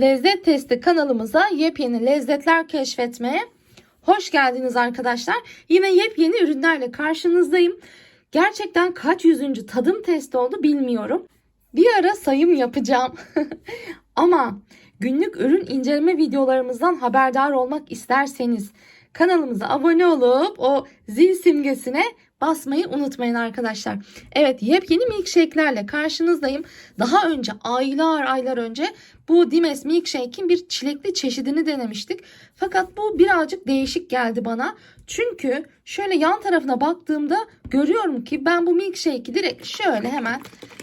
Lezzet Testi kanalımıza yepyeni lezzetler keşfetmeye hoş geldiniz arkadaşlar. Yine yepyeni ürünlerle karşınızdayım. Gerçekten kaç yüzüncü tadım testi oldu bilmiyorum. Bir ara sayım yapacağım. Ama günlük ürün inceleme videolarımızdan haberdar olmak isterseniz kanalımıza abone olup o zil simgesine basmayı unutmayın arkadaşlar. Evet yepyeni milkshake'lerle karşınızdayım. Daha önce aylar aylar önce bu Dimes Milkshake'in bir çilekli çeşidini denemiştik. Fakat bu birazcık değişik geldi bana. Çünkü şöyle yan tarafına baktığımda görüyorum ki ben bu milkshake'i direkt şöyle hemen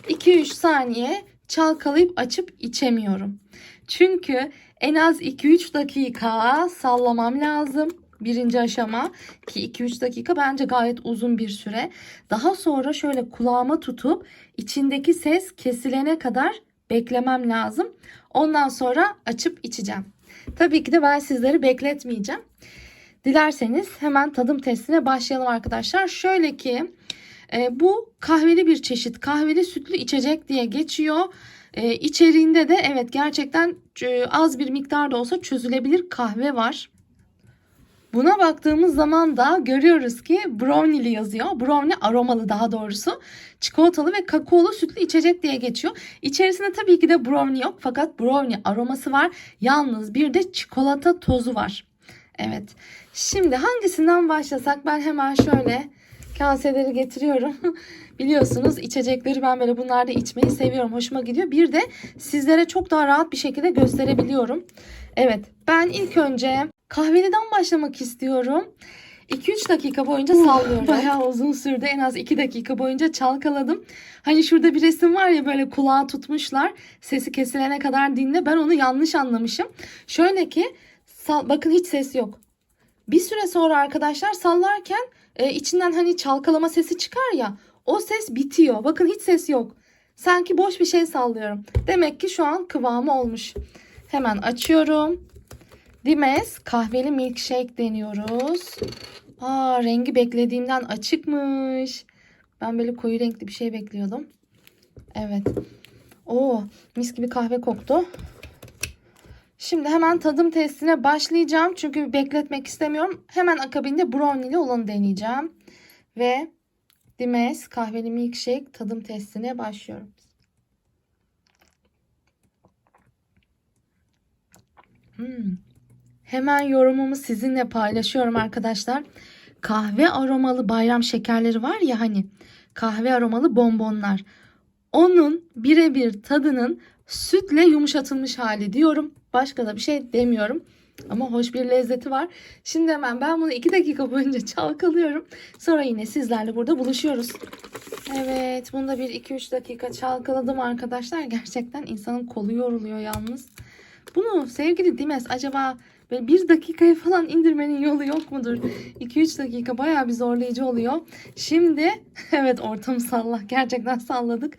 2-3 saniye çalkalayıp açıp içemiyorum. Çünkü en az 2-3 dakika sallamam lazım. Birinci aşama ki 2-3 dakika bence gayet uzun bir süre. Daha sonra şöyle kulağıma tutup içindeki ses kesilene kadar beklemem lazım. Ondan sonra açıp içeceğim. Tabii ki de ben sizleri bekletmeyeceğim. Dilerseniz hemen tadım testine başlayalım arkadaşlar. Şöyle ki e, bu kahveli bir çeşit kahveli sütlü içecek diye geçiyor. E, içeriğinde de evet gerçekten e, az bir miktarda olsa çözülebilir kahve var. Buna baktığımız zaman da görüyoruz ki brownie'li yazıyor. Brownie aromalı daha doğrusu. Çikolatalı ve kakaolu sütlü içecek diye geçiyor. İçerisinde tabii ki de brownie yok fakat brownie aroması var. Yalnız bir de çikolata tozu var. Evet. Şimdi hangisinden başlasak ben hemen şöyle kaseleri getiriyorum. Biliyorsunuz içecekleri ben böyle bunlarda içmeyi seviyorum. Hoşuma gidiyor. Bir de sizlere çok daha rahat bir şekilde gösterebiliyorum. Evet ben ilk önce kahveliden başlamak istiyorum. 2-3 dakika boyunca sallıyorum. Bayağı uzun sürdü. En az 2 dakika boyunca çalkaladım. Hani şurada bir resim var ya böyle kulağa tutmuşlar. Sesi kesilene kadar dinle. Ben onu yanlış anlamışım. Şöyle ki bakın hiç ses yok. Bir süre sonra arkadaşlar sallarken e, içinden hani çalkalama sesi çıkar ya. O ses bitiyor. Bakın hiç ses yok. Sanki boş bir şey sallıyorum. Demek ki şu an kıvamı olmuş. Hemen açıyorum. Dimes kahveli milkshake deniyoruz. Aa rengi beklediğimden açıkmış. Ben böyle koyu renkli bir şey bekliyordum. Evet. Oo mis gibi kahve koktu. Şimdi hemen tadım testine başlayacağım. Çünkü bekletmek istemiyorum. Hemen akabinde brownie'li olanı deneyeceğim. Ve Dimes kahveli milkshake tadım testine başlıyorum. Hmm. Hemen yorumumu sizinle paylaşıyorum arkadaşlar. Kahve aromalı bayram şekerleri var ya hani kahve aromalı bonbonlar. Onun birebir tadının sütle yumuşatılmış hali diyorum. Başka da bir şey demiyorum. Ama hoş bir lezzeti var. Şimdi hemen ben bunu 2 dakika boyunca çalkalıyorum. Sonra yine sizlerle burada buluşuyoruz. Evet bunu da bir 2-3 dakika çalkaladım arkadaşlar. Gerçekten insanın kolu yoruluyor yalnız. Bunu sevgili Dimes acaba böyle bir dakikaya falan indirmenin yolu yok mudur? 2-3 dakika bayağı bir zorlayıcı oluyor. Şimdi evet ortamı salla. Gerçekten salladık.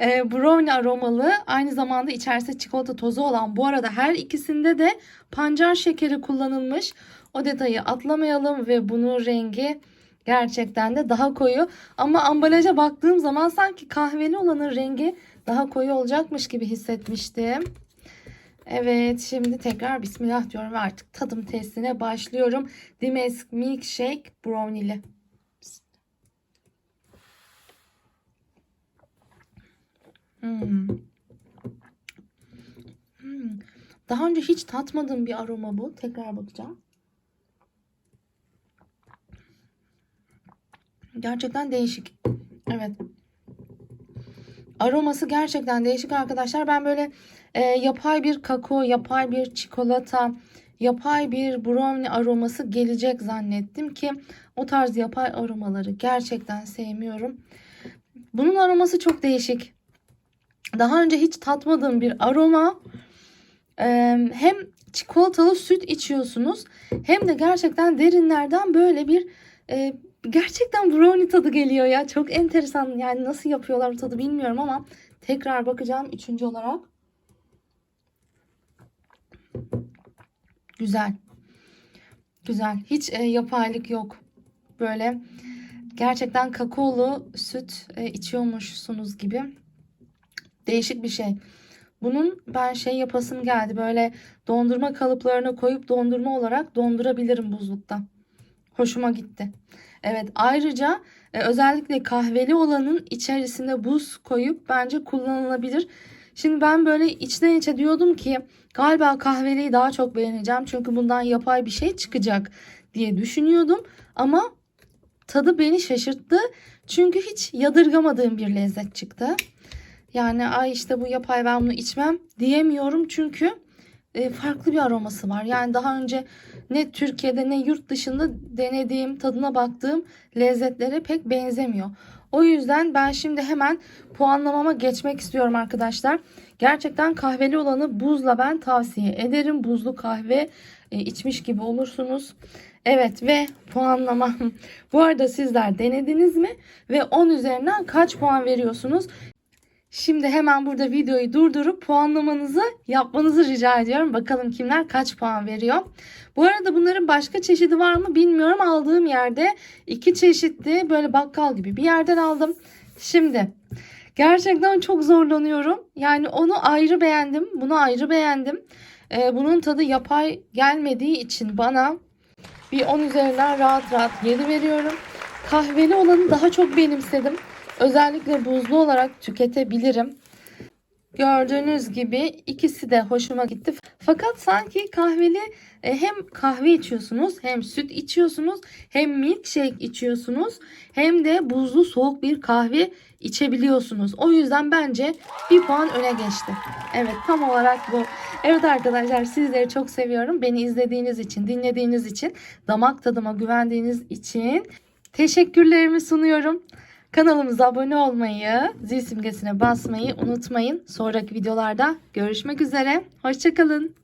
Ee, brownie aromalı aynı zamanda içerisinde çikolata tozu olan bu arada her ikisinde de pancar şekeri kullanılmış. O detayı atlamayalım ve bunun rengi gerçekten de daha koyu. Ama ambalaja baktığım zaman sanki kahveli olanın rengi daha koyu olacakmış gibi hissetmiştim. Evet şimdi tekrar bismillah diyorum ve artık tadım testine başlıyorum. Dimes Milkshake Brownie'li. Hmm. Hmm. Daha önce hiç tatmadığım bir aroma bu. Tekrar bakacağım. Gerçekten değişik. Evet. Aroması gerçekten değişik arkadaşlar. Ben böyle e, yapay bir kakao, yapay bir çikolata, yapay bir brownie aroması gelecek zannettim ki o tarz yapay aromaları gerçekten sevmiyorum. Bunun aroması çok değişik. Daha önce hiç tatmadığım bir aroma. E, hem çikolatalı süt içiyorsunuz hem de gerçekten derinlerden böyle bir e, gerçekten brownie tadı geliyor ya. Çok enteresan yani nasıl yapıyorlar bu tadı bilmiyorum ama tekrar bakacağım üçüncü olarak. Güzel. Güzel. Hiç e, yapaylık yok. Böyle gerçekten kakaolu süt e, içiyormuşsunuz gibi. Değişik bir şey. Bunun ben şey yapasım geldi. Böyle dondurma kalıplarına koyup dondurma olarak dondurabilirim buzlukta. Hoşuma gitti. Evet ayrıca e, özellikle kahveli olanın içerisine buz koyup bence kullanılabilir. Şimdi ben böyle içten içe diyordum ki galiba kahveliyi daha çok beğeneceğim. Çünkü bundan yapay bir şey çıkacak diye düşünüyordum. Ama tadı beni şaşırttı. Çünkü hiç yadırgamadığım bir lezzet çıktı. Yani ay işte bu yapay ben bunu içmem diyemiyorum. Çünkü e, farklı bir aroması var. Yani daha önce ne Türkiye'de ne yurt dışında denediğim, tadına baktığım lezzetlere pek benzemiyor. O yüzden ben şimdi hemen puanlamama geçmek istiyorum arkadaşlar. Gerçekten kahveli olanı buzla ben tavsiye ederim. Buzlu kahve e, içmiş gibi olursunuz. Evet ve puanlama. Bu arada sizler denediniz mi? Ve 10 üzerinden kaç puan veriyorsunuz? Şimdi hemen burada videoyu durdurup puanlamanızı yapmanızı rica ediyorum. Bakalım kimler kaç puan veriyor. Bu arada bunların başka çeşidi var mı bilmiyorum. Aldığım yerde iki çeşitli böyle bakkal gibi bir yerden aldım. Şimdi gerçekten çok zorlanıyorum. Yani onu ayrı beğendim. Bunu ayrı beğendim. Ee, bunun tadı yapay gelmediği için bana bir 10 üzerinden rahat rahat 7 veriyorum. Kahveli olanı daha çok benimsedim. Özellikle buzlu olarak tüketebilirim. Gördüğünüz gibi ikisi de hoşuma gitti. Fakat sanki kahveli e, hem kahve içiyorsunuz hem süt içiyorsunuz hem milkshake içiyorsunuz hem de buzlu soğuk bir kahve içebiliyorsunuz. O yüzden bence bir puan öne geçti. Evet tam olarak bu. Evet arkadaşlar sizleri çok seviyorum. Beni izlediğiniz için, dinlediğiniz için, damak tadıma güvendiğiniz için teşekkürlerimi sunuyorum. Kanalımıza abone olmayı, zil simgesine basmayı unutmayın. Sonraki videolarda görüşmek üzere. Hoşçakalın.